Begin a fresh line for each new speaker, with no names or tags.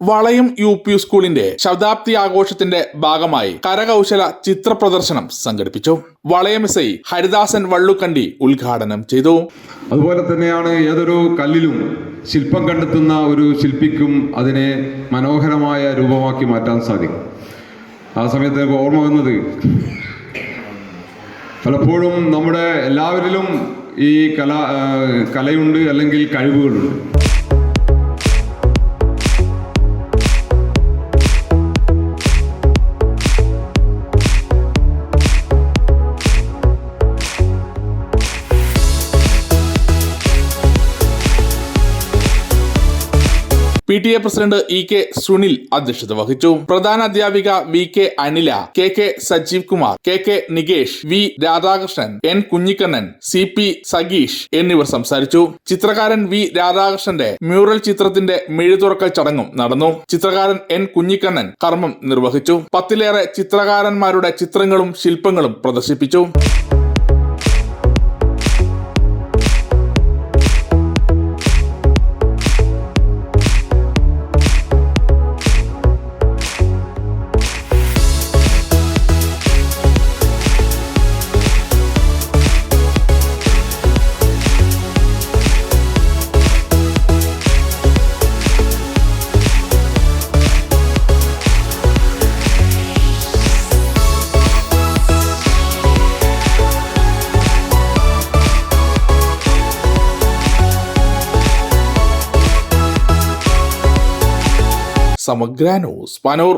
വളയം U P സ്കൂളിന്റെ ശതാബ്ദി ആഘോഷത്തിന്റെ ഭാഗമായി കരകൗശല ചിത്ര പ്രദർശനം സംഘടിപ്പിച്ചു. വളയം എസ് ഐ ഹരിദാസൻ വള്ളുക്കണ്ടി ഉദ്ഘാടനം ചെയ്തു.
അതുപോലെ തന്നെയാണ് ഏതൊരു കല്ലിലും ശില്പം കണ്ടെത്തുന്ന ഒരു ശില്പിക്കും അതിനെ മനോഹരമായ രൂപമാക്കി മാറ്റാൻ സാധിക്കും. ആ സമയത്ത് ഓർമ്മ വന്നത് പലപ്പോഴും നമ്മുടെ എല്ലാവരിലും ഈ കല കലയുണ്ട് അല്ലെങ്കിൽ കഴിവുകളുണ്ട്.
P T A president E K Sunil അധ്യക്ഷത വഹിച്ചു. പ്രധാന അധ്യാപിക V K Anila K K Sajeev Kumar K K Nikesh V Radhakrishnan N Kunhikannan C P സഗീഷ് എന്നിവർ സംസാരിച്ചു. ചിത്രകാരൻ വി രാധാകൃഷ്ണന്റെ മ്യൂറൽ ചിത്രത്തിന്റെ മെഴുതുറക്കൽ ചടങ്ങും നടന്നു. ചിത്രകാരൻ എൻ കുഞ്ഞിക്കണ്ണൻ കർമ്മം നിർവഹിച്ചു. പത്തിലേറെ ചിത്രകാരന്മാരുടെ ചിത്രങ്ങളും ശില്പങ്ങളും പ്രദർശിപ്പിച്ചു. സമഗ്ര ന്യൂസ്. പനൂർ